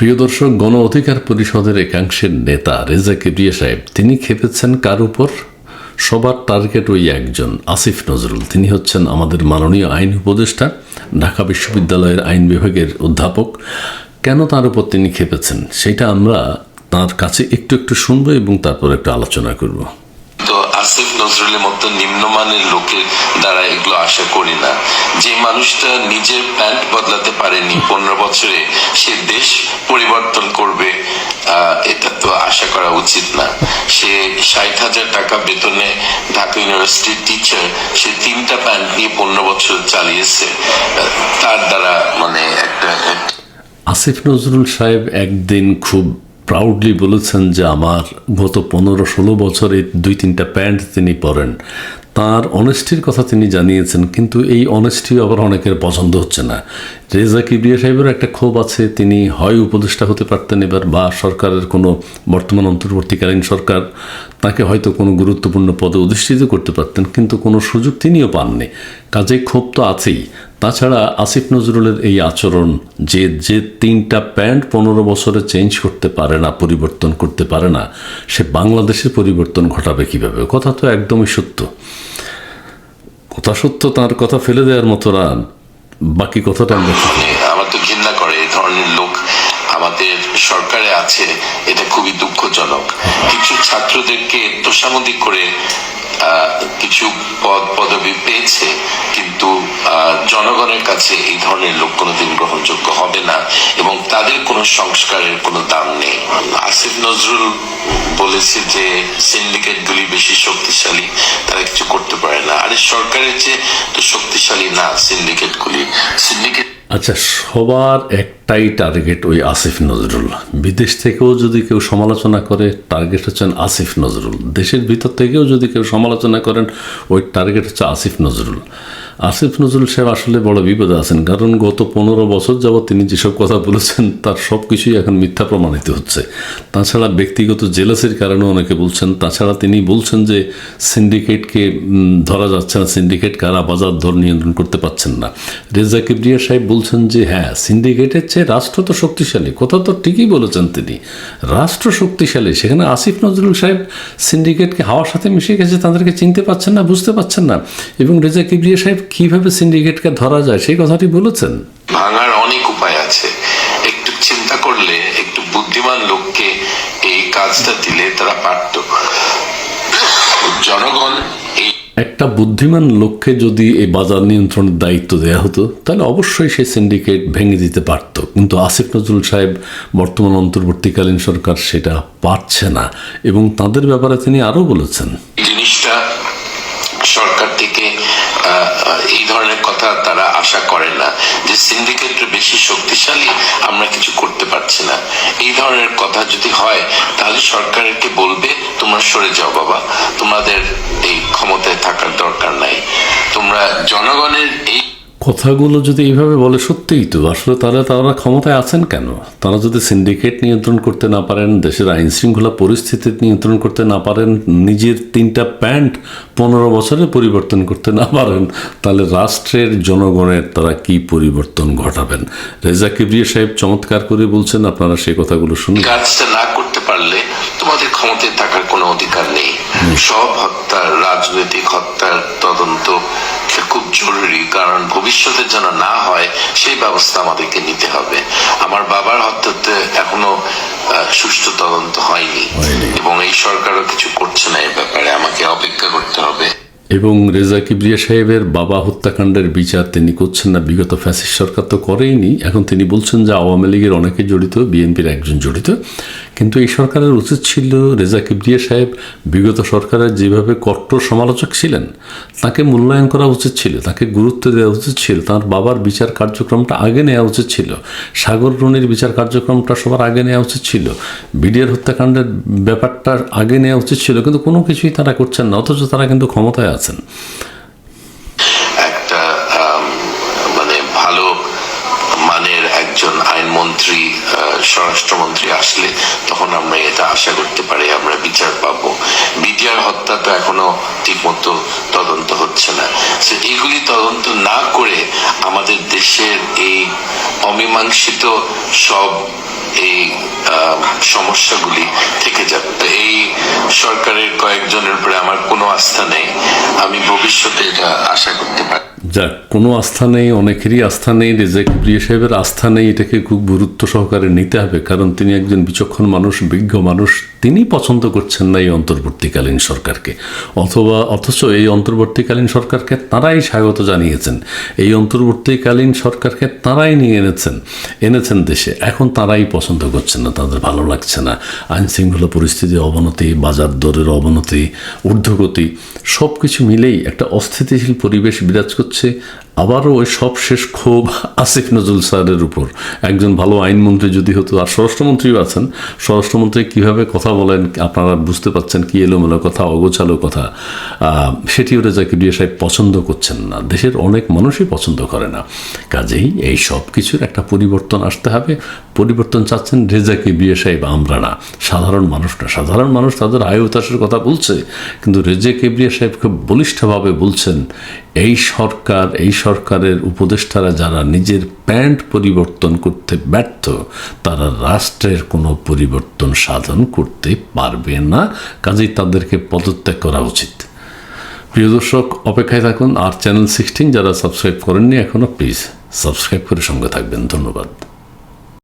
প্রিয় দর্শক, গণ অধিকার পরিষদের একাংশের নেতা রেজা কিবরিয়া সাহেব, তিনি খেপেছেন কার উপর? সবার টার্গেট ওই একজন, আসিফ নজরুল। তিনি হচ্ছেন আমাদের মাননীয় আইন উপদেষ্টা, ঢাকা বিশ্ববিদ্যালয়ের আইন বিভাগের অধ্যাপক। কেন তার উপর তিনি খেপেছেন? সেটা আমরা তার কাছে একটু একটু শুনব এবং তারপর একটু আলোচনা করব। আসিফ নজরুলের মতো নিম্নমানের লোকের দ্বারা এগুলো আশা করি না। যে মানুষটা নিজের প্যান্ট বদলাতে পারেনি পনেরো বছরে, সে দেশ পরিবর্তন করবে এটা তো আশা করা উচিত না। সে ষাট হাজার টাকা বেতনে ঢাকা ইউনিভার্সিটির টিচার সে তিনটা প্যান্ট নিয়ে পনেরো বছর চালিয়েছে। তার দ্বারা মানে একটা আসিফ নজরুল সাহেব একদিন খুব প্রাউডলি বলেছেন যে আমার গত পনেরো ষোলো বছরে দুই তিনটা প্যান্ট তিনি পরেন। তার অনেস্টির কথা তিনি জানিয়েছেন, কিন্তু এই অনেস্টি আবার অনেকের পছন্দ হচ্ছে না। রেজা কিবরিয়া সাহেবের একটা ক্ষোভ আছে, তিনি হয় উপদেষ্টা হতে পারতেন এবার বা সরকারের কোনো বর্তমান অন্তর্বর্তীকালীন সরকার তাকে হয়তো কোনো গুরুত্বপূর্ণ পদে অধিষ্ঠিত করতে পারতেন, কিন্তু কোনো সুযোগ তিনিও পাননি। কাজে ক্ষোভ তো আছেই। তাছাড়া আসিফ নজরুলের এই আচরণ যে যে তিনটা প্যান্ট পনেরো বছরে চেঞ্জ করতে পারে না, পরিবর্তন করতে পারে না, সে বাংলাদেশের পরিবর্তন ঘটাবে কীভাবে? কথা তো একদমই সত্য। কথা সত্য, তার কথা ফেলে দেওয়ার মতো না। বাকি কথাটা আমরা আমার তো ঘৃণা করে এই ধরনের লোক আমাদের সরকারে আছে, এটা খুবই দুঃখজনক। কিছু ছাত্রদেরকে তোষামদি করে কিছু পদ পদবি পেয়েছে, কিন্তু জনগণের কাছে এই ধরনের লোক কোনোদিন গ্রহণযোগ্য হবে না এবং তাদের কোনো সংস্কারের কোনো দাম নেই। আসিফ নজরুল বলেছে যে সিন্ডিকেট গুলি বেশি শক্তিশালী, তারা কিছু আরে সরকারের তো শক্তিশালী না সিন্ডিকেটগুলি সিন্ডিকেট আচ্ছা সবার একটাই টার্গেট ওই আসিফ নজরুল। বিদেশ থেকেও যদি কেউ সমালোচনা করে টার্গেট হচ্ছেন আসিফ নজরুল। দেশের ভিতর থেকেও যদি কেউ সমালোচনা করেন, ওই টার্গেট হচ্ছে আসিফ নজরুল। আসিফ নজরুল সাহেব আসলে বড় বিপদে আছেন, কারণ গত পনেরো বছর যাবৎ তিনি যেসব কথা বলেছেন, তার সব কিছুই এখন মিথ্যা প্রমাণিত হচ্ছে। তাছাড়া ব্যক্তিগত জেলাসের কারণে অনেকে বলছেন, তাছাড়া তিনি বলছেন যে সিন্ডিকেটকে ধরা যাচ্ছে না, সিন্ডিকেট কারা বাজার ধর নিয়ন্ত্রণ করতে পারছেন না। রেজা কিবরিয়া সাহেব বলছেন যে হ্যাঁ সিন্ডিকেটের চেয়ে রাষ্ট্র তো শক্তিশালী, কথা তো ঠিকই বলেছেন তিনি। রাষ্ট্র শক্তিশালী, সেখানে আসিফ নজরুল সাহেব সিন্ডিকেটকে হাওয়ার সাথে মিশে গেছে, তাদেরকে চিনতে পারছেন না, বুঝতে পারছেন না। এবং রেজা কিবরিয়া সাহেব কীভাবে সিন্ডিকেটকে ধরা যায় সেই কথাটি বলেছেন। ভাঙার অনেক উপায় আছে। একটু চিন্তা করলে একটু বুদ্ধিমান লোককে এই কাজটা দিলে তারা পারত। জনগণ একটা বুদ্ধিমান লোককে যদি এই বাজার নিয়ন্ত্রণের দায়িত্ব দেওয়া হতো তাহলে অবশ্যই সেই সিন্ডিকেট ভেঙে দিতে পারত। কিন্তু আসিফ নজরুল সাহেব বর্তমান অন্তর্বর্তীকালীন সরকার সেটা পারছে না। এবং তাদের ব্যাপারে তিনি আরও বলেছেন। জিনিসটা সরকার থেকে এই ধরনের কথা তারা আশা করে না যে সিন্ডিকেট বেশি শক্তিশালী, আমরা কিছু করতে পারছি না। এই ধরনের কথা যদি হয়, তাহলে সরকারকে বলবে, তোমরা সরে যাও বাবা। তোমাদের এই ক্ষমতায় থাকার দরকার নাই। তোমরা জনগণের এই কথাগুলো যদি এইভাবে বলে, সত্যিই তো। আসলে তারা তারা ক্ষমতায় আছেন কেন? তারা যদি সিন্ডিকেট নিয়ন্ত্রণ করতে না পারেন, দেশের আইন শৃঙ্খলা পরিস্থিতি নিয়ন্ত্রণ করতে না পারেন, নিজের তিনটা প্যান্ট পনেরো বছরে পরিবর্তন করতে না পারেন, তাহলে রাষ্ট্রের জনগণের তারা কি পরিবর্তন ঘটাবেন? রেজা কিবরিয়া সাহেব চমৎকার করে বলছেন, আপনারা সেই কথাগুলো শুনুন। কাজটা না করতে পারলে তোমাদের ক্ষমতায় থাকার কোনো অধিকার নেই। সব হত্যার রাজনৈতিক হত্যার তদন্ত খুব জরুরি কারণ ভবিষ্যতে যেন না হয় সেই ব্যবস্থা আমাদেরকে নিতে হবে। আমার বাবার হত্যাতে এখনও সুষ্ঠু তদন্ত হয়নি। এবং এই সরকারও কিছু করছে না এই ব্যাপারে আমাকে অপেক্ষা করতে হবে এবং রেজা কিবরিয়া সাহেবের বাবা হত্যাকাণ্ডের বিচার তিনি করছেন না, বিগত ফ্যাসিস্ট সরকার তো করেইনি। এখন তিনি বলছেন যে আওয়ামী লীগের অনেকে জড়িত, বিএনপির একজন জড়িত। কিন্তু এই সরকারের উচিত ছিল রেজা কিবরিয়া সাহেব বিগত সরকারের যেভাবে কট্টর সমালোচক ছিলেন, তাকে মূল্যায়ন করা উচিত ছিল, তাকে গুরুত্ব দেওয়া উচিত ছিল, তার বাবার বিচার কার্যক্রমটা আগে নেওয়া উচিত ছিল, সাগর রনির বিচার কার্যক্রমটা সবার আগে নেওয়া উচিত ছিল, বিডিআর হত্যাকাণ্ডের ব্যাপারটা আগে নেওয়া উচিত ছিল, কিন্তু কোনো কিছুই তারা করছেন না, অথচ তারা কিন্তু ক্ষমতায় আছেন? একটা মানে ভালো মানের একজন আইনমন্ত্রী স্বরাষ্ট্রমন্ত্রী আসলে তখন আমরা এটা আশা করতে পারি, আমরা বিচার পাবো। বিডিআর হত্যা তো এখনও ঠিক মতো তদন্ত হচ্ছে না। So, এগুলি তদন্ত না করে আমাদের দেশের এই অমীমাংসিত সব এই সমস্যাগুলি থেকে যাবে তো এই সরকারের কয়েকজনের উপরে আমার কোনো আস্থা নেই। আমি ভবিষ্যতে এটা আশা করতে পারি। যাক কোনো আস্থা নেই, অনেকেরই আস্থা নেই, রেজেক প্রিয় সাহেবের আস্থা নেই, এটাকে খুব গুরুত্ব সহকারে নিতে হবে। কারণ তিনি একজন বিচক্ষণ মানুষ, বিজ্ঞ মানুষ তিনি পছন্দ করছেন না এই অন্তর্বর্তীকালীন সরকারকে। অথবা, অথচ এই অন্তর্বর্তীকালীন সরকারকে তারাই স্বাগত জানিয়েছেন। এই অন্তর্বর্তীকালীন সরকারকে তারাই নিয়ে এনেছেন এনেছেন দেশে। এখন তারাই পছন্দ করছেন না, তাদের ভালো লাগছে না। আইনশৃঙ্খলা পরিস্থিতির অবনতি, বাজার দরের অবনতি, ঊর্ধ্বগতি সব কিছু মিলেই একটা অস্থিতিশীল পরিবেশ বিরাজ করছে। হচ্ছে আবারও ওই সব শেষ ক্ষোভ আসিফ নজরুল স্যারের উপর। একজন ভালো আইনমন্ত্রী যদি হতো, আর স্বরাষ্ট্রমন্ত্রীও আছেন, স্বরাষ্ট্রমন্ত্রী কীভাবে কথা বলেন আপনারা বুঝতে পারছেন কি এলোমেলো কথা, অগোছালো কথা। সেটিও রেজা কিবরিয়া সাহেব পছন্দ করছেন না। দেশের অনেক মানুষই পছন্দ করে না। কাজেই এই সব কিছুর একটা পরিবর্তন আসতে হবে। পরিবর্তন চাচ্ছেন রেজা কিবরিয়া সাহেব, আমরা না। সাধারণ মানুষ না। সাধারণ মানুষ তাদের আয় উতাসের কথা বলছে, কিন্তু রেজা কিবরিয়া সাহেব খুব বলিষ্ঠভাবে বলছেন, এই সরকার, এই সরকারের উপদেষ্টারা যারা নিজের প্যান্ট পরিবর্তন করতে ব্যর্থ, তারা রাষ্ট্রের কোনো পরিবর্তন সাধন করতে পারবে না। কাজেই তাদেরকে পদত্যাগ করা উচিত। প্রিয় দর্শক, অপেক্ষায় থাকুন। আর চ্যানেল সিক্সটিন যারা সাবস্ক্রাইব করেননি এখনও প্লিজ সাবস্ক্রাইব করে সঙ্গে থাকবেন। ধন্যবাদ।